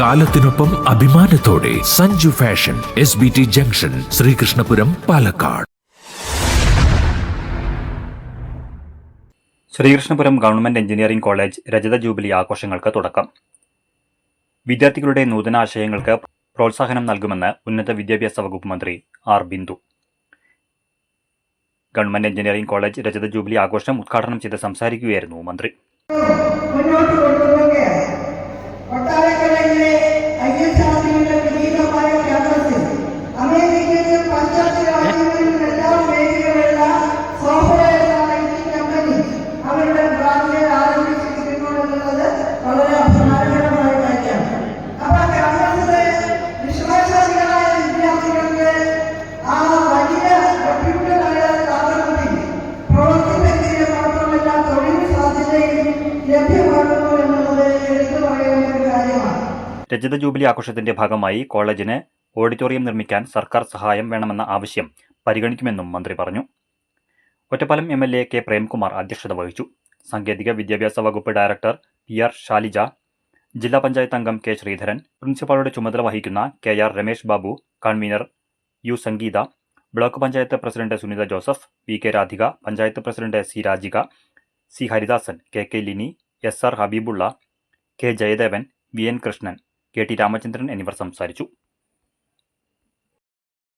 കാലത്തിനൊപ്പം അഭിമാനത്തോടെ Sanju fashion S B T junction Sreekrishnapuram Palakkad. Sreekrishnapuram government engineering college രജത jubilee ആഘോഷങ്ങൾക്ക് തുടക്കം. വിദ്യാർത്ഥികളുടെ നൂതനാശയങ്ങൾക്ക് പ്രോത്സാഹനം നൽകുമെന്ന് ഉന്നത വിദ്യാഭ്യാസ വകുപ്പ് മന്ത്രി R Bindu. Government engineering college രജത ജൂബിലി ആഘോഷം ഉദ്ഘാടനം ചെയ്ത് സംസാരിക്കുകയായിരുന്നു മന്ത്രി. കാര്യമാണ്. രജത ജൂബിലി ആഘോഷത്തിന്റെ ഭാഗമായി കോളേജിന് ഓഡിറ്റോറിയം നിർമ്മിക്കാൻ സർക്കാർ സഹായം വേണമെന്ന ആവശ്യം പരിഗണിക്കുമെന്നും മന്ത്രി പറഞ്ഞു. Ottapalam M L A K Premkumar അധ്യക്ഷത വഹിച്ചു. സാങ്കേതിക വിദ്യാഭ്യാസ വകുപ്പ് ഡയറക്ടർ പി ആർ ഷാലിജ ജില്ലാ പഞ്ചായത്ത് അംഗം കെ ശ്രീധരൻ പ്രിൻസിപ്പാളുടെ ചുമതല വഹിക്കുന്ന K R Ramesh Babu convener U Sangeetha block panchayat president Sunitha Joseph V K Radhika panchayat president C Rajika C. Haridasan K. K. Lini S. R. Habeebulla K. Jayadevan V. N. Krishnan K. T. Ramachandran എന്നിവർ സംസാരിച്ചു.